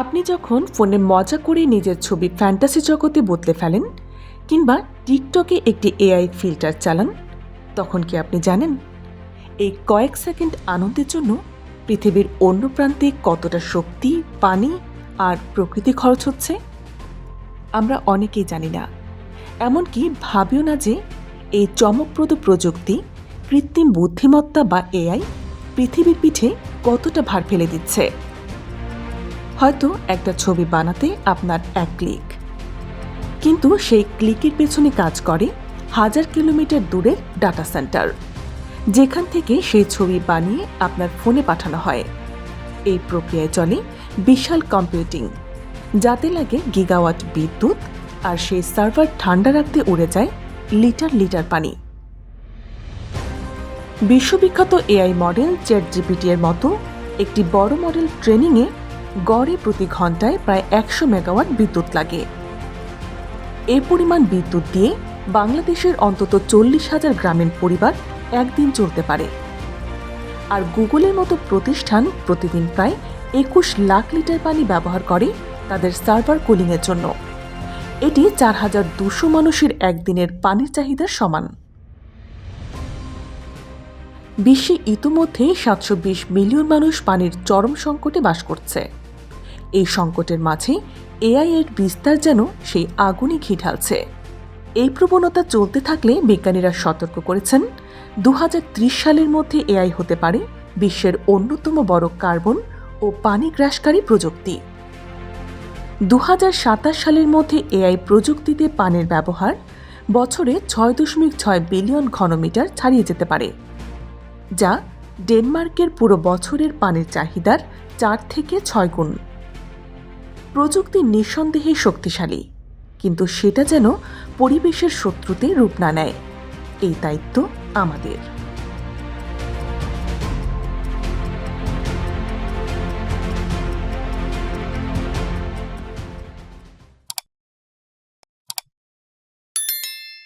আপনি যখন ফোনে মজা করে নিজের ছবি ফ্যান্টাসি জগতে বদলে ফেলেন কিংবা টিকটকে একটি এআই ফিল্টার চালান, তখন কি আপনি জানেন এই কয়েক সেকেন্ড আনন্দের জন্য পৃথিবীর অন্য প্রান্তে কতটা শক্তি, পানি আর প্রকৃতি খরচ হচ্ছে? আমরা অনেকেই জানি না। এমনকি ভাবিও না যে এই চমকপ্রদ প্রযুক্তি, কৃত্রিম বুদ্ধিমত্তা বা এআই পৃথিবীর পিঠে কতটা ভার ফেলে দিচ্ছে। হয়তো একটা ছবি বানাতে আপনার এক ক্লিক। কিন্তু সেই ক্লিকের পেছনে কাজ করে হাজার কিলোমিটার দূরের ডাটা সেন্টার যেখান থেকে সেই ছবি বানিয়ে আপনার ফোনে পাঠানো হয়। এই প্রক্রিয়ায় চলে বিশাল কম্পিউটিং যাতে লাগে গিগাওয়াট বিদ্যুৎ আর সেই সার্ভার ঠান্ডা রাখতে উড়ে যায় লিটার লিটার পানি। বিশ্ববিখ্যাত এআই মডেল চ্যাট জিপিটি এর মতো একটি বড় মডেল ট্রেনিংয়ে গড়ে প্রতি ঘন্টায় প্রায় একশো মেগাওয়াট বিদ্যুৎ লাগে। এ পরিমাণ বিদ্যুৎ দিয়ে বাংলাদেশের অন্তত চল্লিশ হাজার গ্রামীণ পরিবার একদিন চলতে পারে। আর গুগলের মতো প্রতিষ্ঠান প্রতিদিন প্রায় একুশ লাখ লিটার পানি ব্যবহার করে তাদের সার্ভার কুলিংয়ের জন্য। এটি চার হাজার দুশো মানুষের একদিনের পানির চাহিদার সমান। বিশ্বে ইতিমধ্যে সাতশো বিশ মিলিয়ন মানুষ পানির চরম সংকটে বাস করছে। এই সংকটের মাঝে এআই এর বিস্তার যেন সেই আগুনই ঘি ঢালছে। এই প্রবণতা চলতে থাকলে বিজ্ঞানীরা সতর্ক করেছেন দু হাজার ত্রিশ সালের মধ্যে এআই হতে পারে বিশ্বের অন্যতম বড় কার্বন ও পানি গ্রাসকারী প্রযুক্তি। দু হাজার সাতাশ সালের মধ্যে এআই প্রযুক্তিতে পানির ব্যবহার বছরে ছয় দশমিক ছয় বিলিয়ন ঘনমিটার ছাড়িয়ে যেতে পারে, যা ডেনমার্কের পুরো বছরের পানির চাহিদার চার থেকে ছয় গুণ। প্রযুক্তি নিঃসন্দেহে শক্তিশালী কিন্তু সেটা যেন পরিবেশের শত্রুতে রূপ না নেয়। এই দায়িত্ব আমাদের।